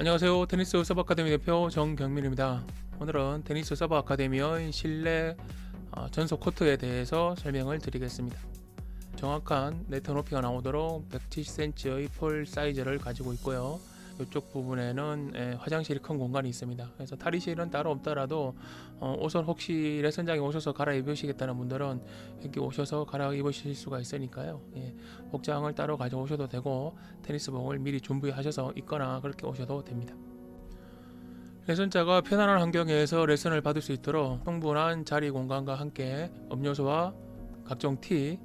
안녕하세요. 테니스 서버 아카데미 대표 정경민입니다. 오늘은 테니스 서버 아카데미의 실내 어, 전속 코트에 대해서 설명을 드리겠습니다. 정확한 네트 높이가 나오도록 170cm의 폴 사이즈를 가지고 있고요. 이쪽 부분에는 예, 화장실이 큰 공간이 있습니다. 그래서 탈의실은 따로 없더라도 어, 옷을 혹시 레슨장에 오셔서 갈아입으시겠다는 분들은 여기 오셔서 갈아입으실 수가 있으니까요. 예, 복장을 따로 가져오셔도 되고 테니스복을 미리 준비하셔서 입거나 그렇게 오셔도 됩니다. 레슨자가 편안한 환경에서 레슨을 받을 수 있도록 충분한 자리 공간과 함께 음료수와 각종 티,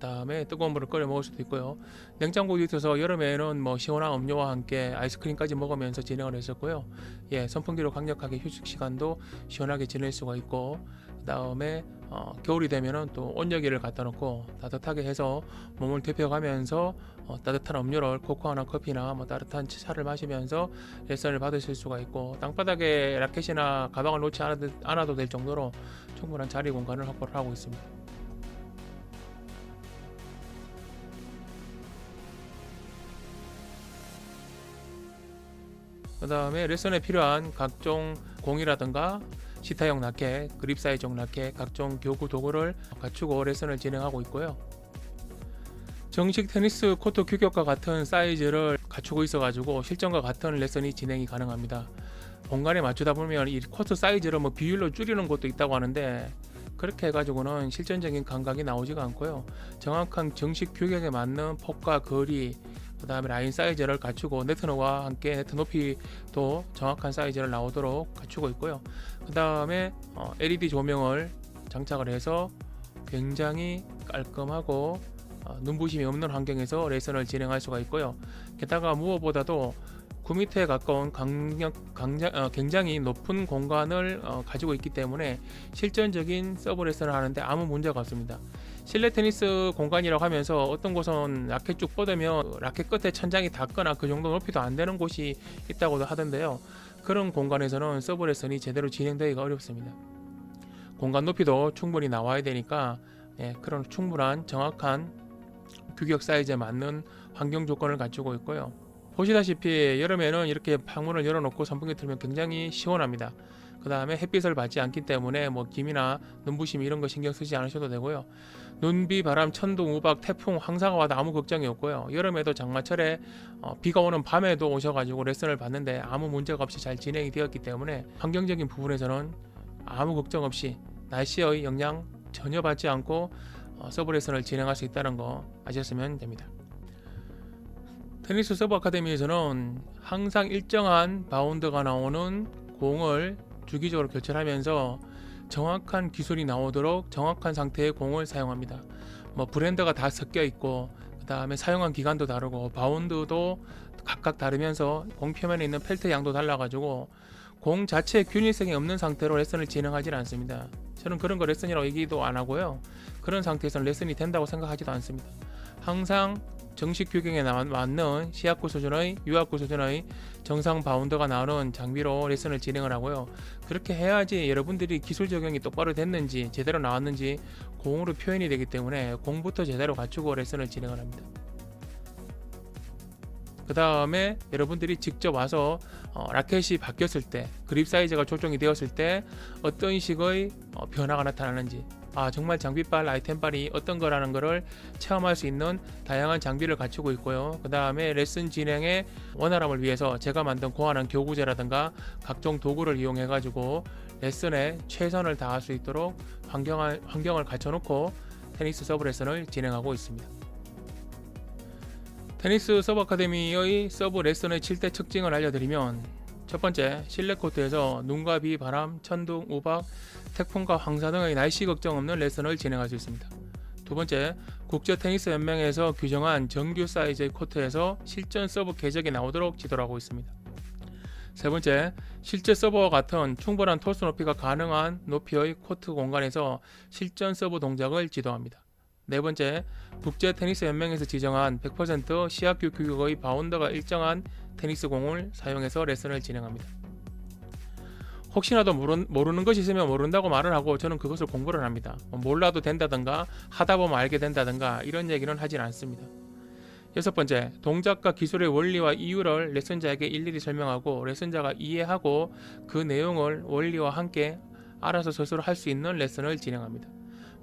다음에 뜨거운 물을 끓여 먹을 수도 있고요. 냉장고도 있어서 여름에는 뭐 시원한 음료와 함께 아이스크림까지 먹으면서 진행을 했었고요. 예, 선풍기로 강력하게 휴식 시간도 시원하게 지낼 수가 있고 그다음에 어, 겨울이 되면은 또 온열기를 갖다 놓고 따뜻하게 해서 몸을 데펴가면서 어, 따뜻한 음료를 코코아나 커피나 뭐 따뜻한 차를 마시면서 레슨을 받으실 수가 있고 땅바닥에 라켓이나 가방을 놓지 않아도, 않아도 될 정도로 충분한 자리 공간을 확보를 하고 있습니다. 그 다음에 레슨에 필요한 각종 공이라든가 시타형 라켓, 그립 사이즈용 라켓, 각종 교구 도구를 갖추고 레슨을 진행하고 있고요. 정식 테니스 코트 규격과 같은 사이즈를 갖추고 있어가지고 실전과 같은 레슨이 진행이 가능합니다. 공간에 맞추다 보면 이 코트 사이즈를 뭐 비율로 줄이는 것도 있다고 하는데 그렇게 해가지고는 실전적인 감각이 나오지가 않고요. 정확한 정식 규격에 맞는 폭과 거리, 그 다음에 라인 사이즈를 갖추고 네트너와 함께 네트 높이도 정확한 사이즈를 나오도록 갖추고 있고요. 그 다음에 어, LED 조명을 장착을 해서 굉장히 깔끔하고 어, 눈부심이 없는 환경에서 레슨을 진행할 수가 있고요. 게다가 무엇보다도 9m에 가까운 강력, 강자, 어, 굉장히 높은 공간을 어, 가지고 있기 때문에 실전적인 서브 레슨을 하는데 아무 문제가 없습니다. 실내 테니스 공간이라고 하면서 어떤 곳은 라켓 쭉 뻗으면 라켓 끝에 천장이 닿거나 그 정도 높이도 안 되는 곳이 있다고도 하던데요. 그런 공간에서는 서브 레슨이 제대로 진행되기가 어렵습니다. 공간 높이도 충분히 나와야 되니까 예, 그런 충분한 정확한 규격 사이즈에 맞는 환경 조건을 갖추고 있고요. 보시다시피 여름에는 이렇게 방문을 열어놓고 선풍기 틀면 굉장히 시원합니다. 그 다음에 햇빛을 받지 않기 때문에 뭐 김이나 눈부심 이런 거 신경 쓰지 않으셔도 되고요. 눈, 비, 바람, 천둥, 우박, 태풍, 황사가 와도 아무 걱정이 없고요. 여름에도 장마철에 어, 비가 오는 밤에도 오셔가지고 레슨을 받는데 아무 문제가 없이 잘 진행이 되었기 때문에 환경적인 부분에서는 아무 걱정 없이 날씨의 영향 전혀 받지 않고 어, 서브 레슨을 진행할 수 있다는 거 아셨으면 됩니다. 테니스 서브 아카데미에서는 항상 일정한 바운드가 나오는 공을 주기적으로 교체하면서 정확한 기술이 나오도록 정확한 상태의 공을 사용합니다. 뭐 브랜드가 다 섞여 있고 그 다음에 사용한 기간도 다르고 바운드도 각각 다르면서 공 표면에 있는 펠트 양도 달라가지고 공 자체에 균일성이 없는 상태로 레슨을 진행하지 않습니다. 저는 그런 거 레슨이라고 얘기도 안 하고요. 그런 상태에서는 레슨이 된다고 생각하지도 않습니다. 항상 정식 규격에 나- 맞는 시합구 수준의 유압구 수준의 정상 바운드가 나오는 장비로 레슨을 진행을 하고요. 그렇게 해야지 여러분들이 기술 적용이 똑바로 됐는지 제대로 나왔는지 공으로 표현이 되기 때문에 공부터 제대로 갖추고 레슨을 진행을 합니다. 그 다음에 여러분들이 직접 와서 어, 라켓이 바뀌었을 때 그립 사이즈가 조정이 되었을 때 어떤 식의 어, 변화가 나타나는지 아 정말 장비빨 아이템빨이 어떤 거라는 거를 체험할 수 있는 다양한 장비를 갖추고 있고요. 그 다음에 레슨 진행의 원활함을 위해서 제가 만든 고안한 교구제라든가 각종 도구를 이용해 가지고 레슨에 최선을 다할 수 있도록 환경을, 환경을 갖춰놓고 테니스 서브 레슨을 진행하고 있습니다. 테니스 서브 아카데미의 서브 레슨의 7대 특징을 알려드리면 첫 번째 실내 코트에서 눈과 비, 바람, 천둥, 우박, 태풍과 황사 등의 날씨 걱정 없는 레슨을 진행할 수 있습니다. 두 번째 국제 테니스 연맹에서 규정한 정규 사이즈의 코트에서 실전 서브 궤적이 나오도록 지도를 하고 있습니다. 세 번째 실제 서버와 같은 충분한 토스 높이가 가능한 높이의 코트 공간에서 실전 서브 동작을 지도합니다. 네 번째, 국제 테니스 연맹에서 지정한 100% 시합규 규격의 바운더가 일정한 테니스 공을 사용해서 레슨을 진행합니다. 혹시나도 모르, 모르는 것이 있으면 모른다고 말을 하고 저는 그것을 공부를 합니다. 뭐 몰라도 된다든가 하다 보면 알게 된다든가 이런 얘기는 하진 않습니다. 여섯 번째, 동작과 기술의 원리와 이유를 레슨자에게 일일이 설명하고 레슨자가 이해하고 그 내용을 원리와 함께 알아서 스스로 할 수 있는 레슨을 진행합니다.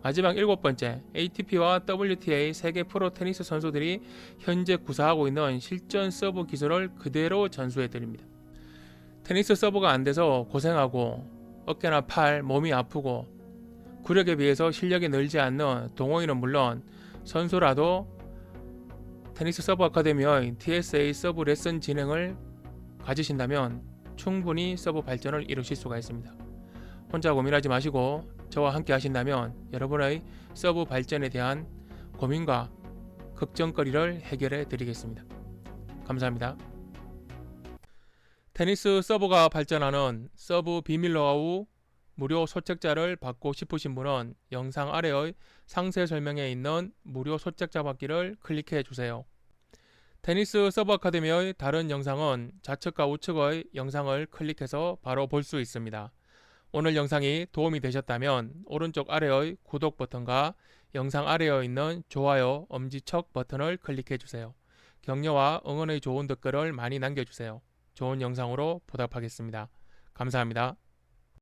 마지막 일곱 번째, ATP와 WTA 세계 프로 테니스 선수들이 현재 구사하고 있는 실전 서브 기술을 그대로 전수해 드립니다. 테니스 서브가 안 돼서 고생하고 어깨나 팔, 몸이 아프고 구력에 비해서 실력이 늘지 않는 동호인은 물론 선수라도 테니스 서브 아카데미의 TSA 서브 레슨 진행을 가지신다면 충분히 서브 발전을 이루실 수가 있습니다. 혼자 고민하지 마시고 저와 함께 하신다면 여러분의 서브 발전에 대한 고민과 걱정거리를 해결해 드리겠습니다. 감사합니다. 테니스 서브가 발전하는 서브 비밀 노하우 무료 소책자를 받고 싶으신 분은 영상 아래의 상세 설명에 있는 무료 소책자 받기를 클릭해 주세요. 테니스 서브 아카데미의 다른 영상은 좌측과 우측의 영상을 클릭해서 바로 볼 수 있습니다. 오늘 영상이 도움이 되셨다면 오른쪽 아래의 구독 버튼과 영상 아래에 있는 좋아요, 엄지척 버튼을 클릭해 주세요. 격려와 응원의 좋은 댓글을 많이 남겨주세요. 좋은 영상으로 보답하겠습니다. 감사합니다.